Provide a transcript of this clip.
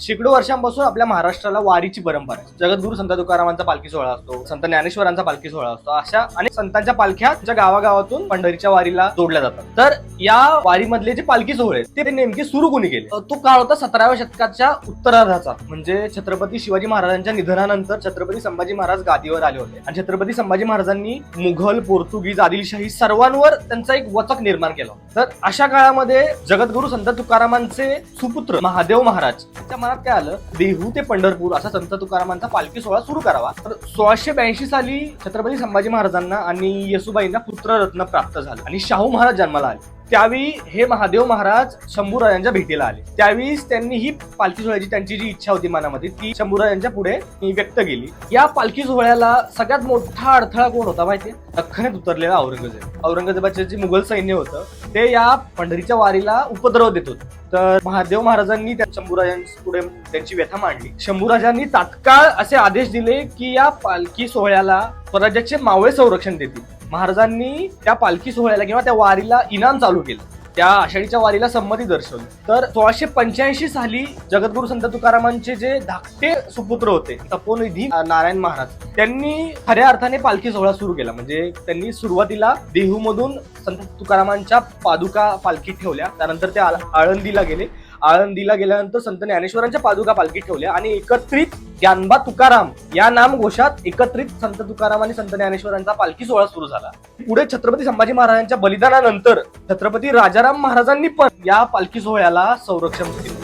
शेकडो वर्षांपासून आपल्या महाराष्ट्राला वारीची परंपरा आहे. जगद्गुरु संत तुकारामांचा पालखी सोहळा असतो संत ज्ञानेश्वरांचा पालखी सोहळा असतो अशा अनेक संतांच्या पालख्या ज्या गावागावातून पंढरीच्या वारीला जोडल्या जातात. तर या वारीमधले जे पालखी सोहळे आहेत, ते नेमके सुरू कोणी केले? तो काळ होता सतराव्या शतकाच्या उत्तरार्धाचा. म्हणजे छत्रपती शिवाजी महाराजांच्या निधनानंतर छत्रपती संभाजी महाराज गादीवर आले होते. आणि छत्रपती संभाजी महाराजांनी मुघल पोर्तुगीज आदिलशाही सर्वांवर त्यांचा एक वचक निर्माण केला तर अशा काळामध्ये जगद्गुरु संत तुकारामांचे सुपुत्र महादेव महाराज त्यांच्या मनात काय आलं? देहू ते पंढरपूर असा संत तुकारामांचा पालखी सोहळा सुरू करावा. तर सोळाशे ब्याऐंशी साली छत्रपती संभाजी महाराजांना आणि येसुबाईंना पुत्ररत्न प्राप्त झालं आणि शाहू महाराज जन्माला आले. त्यावेळी हे महादेव महाराज शंभूराजांच्या भेटीला आले. त्यावेळीच त्यांनी ही पालखी सोहळ्याची त्यांची जी इच्छा होती मनामध्ये ती शंभूराजांच्या पुढे व्यक्त केली. या पालखी सोहळ्याला सगळ्यात मोठा अडथळा कोण होता माहितीये? दख्खनेत उतरलेला औरंगजेब. औरंगजेबाचे जे मुघल सैन्य होतं ते या पंढरीच्या वारीला उपद्रव देत होते. तर महादेव महाराजांनी त्या शंभूराजांपुढे त्यांची व्यथा मांडली. शंभूराजांनी तात्काळ असे आदेश दिले की या पालखी सोहळ्याला स्वराज्याचे मावळे संरक्षण देतील. महाराजांनी त्या पालखी सोहळ्याला किंवा त्या वारीला इनाम चालू केलं. त्या आषाढीच्या वारीला संमती दर्शवली. तर सोळाशे पंच्याऐंशी साली जगद्गुरु संत तुकारामांचे जे धाकटे सुपुत्र होते तपोनिधी नारायण महाराज त्यांनी खऱ्या अर्थाने पालखी सोहळा सुरू केला. म्हणजे त्यांनी सुरुवातीला देहू मधून संत तुकारामांच्या पादुका पालखीत ठेवल्या त्यानंतर ते आळंदीला गेले. आळंदीला गेल्यानंतर संत ज्ञानेश्वरांच्या पादुका पालखीत ठेवल्या आणि एकत्रित ज्ञानबा तुकाराम या नामघोषात एकत्रित संत तुकाराम आणि संत ज्ञानेश्वरांचा पालखी सोहळा सुरू झाला. पुढे छत्रपती संभाजी महाराजांच्या बलिदानानंतर छत्रपती राजाराम महाराजांनी पण या पालखी सोहळ्याला संरक्षण केले